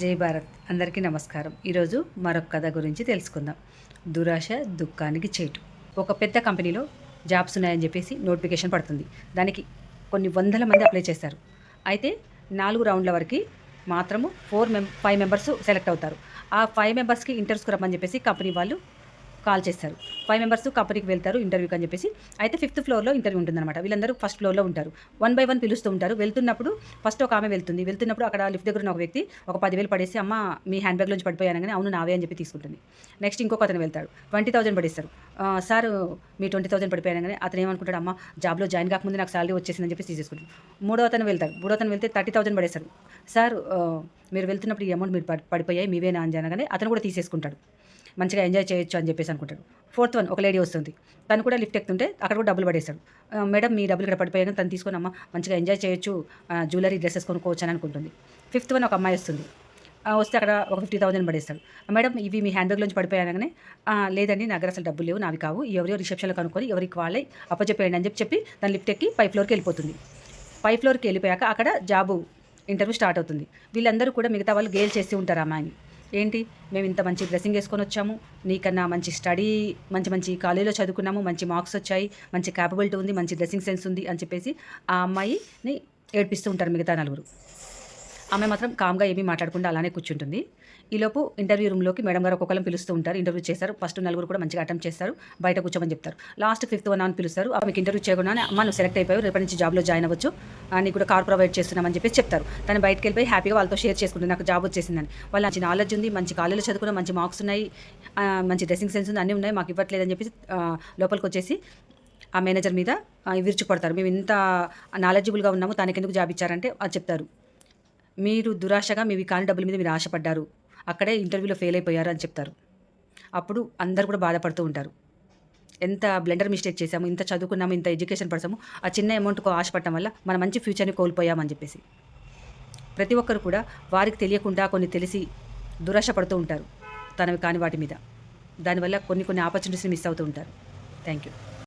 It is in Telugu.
జై భారత్. అందరికీ నమస్కారం. ఈరోజు మరొక కథ గురించి తెలుసుకుందాం. దురాశ దుఃఖానికి చేటు. ఒక పెద్ద కంపెనీలో జాబ్స్ ఉన్నాయని చెప్పేసి నోటిఫికేషన్ పడుతుంది. దానికి కొన్ని వందల మంది అప్లై చేస్తారు అయితే నాలుగు రౌండ్ల వరకు మాత్రము ఫోర్ మెం ఫైవ్ మెంబర్స్ సెలెక్ట్ అవుతారు. ఆ ఫైవ్ మెంబర్స్కి ఇంటర్వ్యూస్కి రమ్మని చెప్పేసి కంపెనీ వాళ్ళు కాల్ చేస్తారు. ఫైవ్ మెంబర్స్ కంపెనీకి వెళ్తారు ఇంటర్వ్యూకి అని చెప్పేసి. అయితే ఫిఫ్త్ ఫ్లోర్లో ఇంటర్వ్యూ ఉంటుందన్నమాట. వీళ్ళందరూ ఫస్ట్ ఫ్లోర్లో ఉంటారు. వన్ బై వన్ పిలుస్తూ ఉంటారు. వెళ్తున్నప్పుడు ఫస్ట్ ఒక ఆమె వెళ్తుంది. వెళ్తున్నప్పుడు అక్కడ లిఫ్ట్ దగ్గర ఉన్న ఒక వ్యక్తి ఒక పదివేలు పడేసి అమ్మ మీ హ్యాండ్ బ్యాగ్ నుంచి పడిపోయాను కానీ అవును నావే అని చెప్పి తీసుకుంటుంది. నెక్స్ట్ ఇంకొక అతను వెళ్తాడు. ట్వంటీ థౌసండ్ పడేస్తారు. సార్ మీ ట్వంటీ థౌసండ్ పడిపోయాను కానీ అతను ఏమనుకుంటాడు అమ్మ జాబ్లో జాయిన్ కాకముందు నాకు సాలరీ వచ్చేసిందని చెప్పి తీసేసుకుంటాడు మూడో అతను వెళ్తాడు. మూడో అతను వెళ్తే థర్టీ థౌసండ్ పడేస్తారు. సార్ మీరు వెళ్తున్నప్పుడు ఈ అమౌంట్ మీరు పడి- పడిపోయాయి మీవేనా అని అనగానే అతను కూడా తీసేసుకుంటాడు. మంచిగా ఎంజాయ్ చేయొచ్చు అని చెప్పేసి అనుకుంటాడు. ఫోర్త్ వన్ ఒక లేడీ వస్తుంది. తను కూడా లిఫ్ట్ ఎక్కుతుంటే అక్కడ కూడా డబ్బులు పడేస్తాడు. మేడం మీ డబ్బులు ఇక్కడ పడిపోయాను తను తీసుకొని అమ్మ మంచిగా ఎంజాయ్ చేయొచ్చు జ్యువెలరీ డ్రెస్సెస్ కొనుక్కోవచ్చు అని అనుకుంటుంది. ఫిఫ్త్ వన్ ఒక అమ్మాయి వస్తుంది. వస్తే అక్కడ ఒక ఫిఫ్టీ థౌసండ్ పడేస్తాడు. మేడం ఇవి మీ హ్యాండ్ బ్యాగ్లోంచి పడిపోయానగానే లేదండి నా దగ్గర అసలు డబ్బులు లేవు నావి కావు ఎవరో రిసెప్షన్లో కనుక్కొని ఎవరికి వాళ్ళే అప్పచెప్పేయండి అని చెప్పి చెప్పి తను లిఫ్ట్ ఎక్కి పై ఫ్లోర్కి వెళ్ళిపోతుంది. పై ఫ్లోర్కి వెళ్ళిపోయాక అక్కడ జాబు ఇంటర్వ్యూ స్టార్ట్ అవుతుంది. వీళ్ళందరూ కూడా మిగతా వాళ్ళు గేల్ చేసి ఉంటారు అమ్మాయిని. ఏంటి? మేము ఇంత మంచి డ్రెస్సింగ్ వేసుకొని వచ్చాము. నీకన్నా మంచి స్టడీ మంచి మంచి కాలేజీలో చదువుకున్నాము. మంచి మార్క్స్ వచ్చాయి. మంచి క్యాపబిలిటీ ఉంది. మంచి డ్రెస్సింగ్ సెన్స్ ఉంది అని చెప్పేసి ఆ అమ్మాయిని ఏడ్పిస్తూ ఉంటారు మిగతా నలుగురు. ఆమె మాత్రం కామ్గా ఏమీ మాట్లాడకుండా అలానే కూర్చుంటుంది. ఈలోపు ఇంటర్వ్యూ రూమ్లోకి మేడం గారు ఒక్కొక్కరం పిలుస్తూ ఉంటారు. ఇంటర్వ్యూ చేస్తారు. ఫస్ట్ నలుగురు కూడా మంచిగా అటెంప్ట్ చేస్తారు. బయట కూర్చోమని చెప్తారు. లాస్ట్ ఫిఫ్త్ వన్ అని పిలుస్తారు. ఆమెకి ఇంటర్వ్యూ చేయకుండానే అమ్మ నువ్వు సెలెక్ట్ అయిపోయావు. రేపటి నుంచి జాబ్లో జాయిన్ అవ్వచ్చు. అని నీకు కూడా కార్ ప్రొవైడ్ చేస్తున్నామని చెప్పేసి చెప్తారు. తను బయటకు వెళ్ళిపోయి హ్యాపీగా వాళ్ళతో షేర్ చేసుకుంటుంది. నాకు జాబ్ వచ్చేసిందని. వాళ్ళ మంచి నాలెడ్జ్ ఉంది. మంచి కాలేజీలో చదువుకున్న. మంచి మార్క్స్ ఉన్నాయి. మంచి డ్రెస్సింగ్ సెన్స్ ఉంది. అన్నీ ఉన్నాయి. మాకు ఇవ్వట్లేదని చెప్పేసి లోపలికి వచ్చేసి ఆ మేనేజర్ మీద ఆ, విరుచుకుపడతారు. మేము ఇంత నాలెడ్జబుల్గా ఉన్నాము. తనకెందుకు జాబ్ ఇచ్చారంటే అది చెప్తారు. మీరు దురాశగా మీ కాని డబ్బుల మీద మీరు ఆశపడ్డారు. అక్కడే ఇంటర్వ్యూలో ఫెయిల్ అయిపోయారు అని చెప్తారు. అప్పుడు అందరు కూడా బాధపడుతూ ఉంటారు. ఎంత బ్లెండర్ మిస్టేక్ చేసాము ఇంత చదువుకున్నాము ఇంత ఎడ్యుకేషన్ పడసాము ఆ చిన్న అమౌంట్కు ఆశపడటం వల్ల మన మంచి ఫ్యూచర్ని కోల్పోయామని చెప్పేసి. ప్రతి ఒక్కరు కూడా వారికి తెలియకుండా కొన్ని తెలిసి దురాశ పడుతూ ఉంటారు. తనవి కాని వాటి మీద. దానివల్ల కొన్ని కొన్ని ఆపర్చునిటీస్ని మిస్ అవుతూ ఉంటారు. Thank you.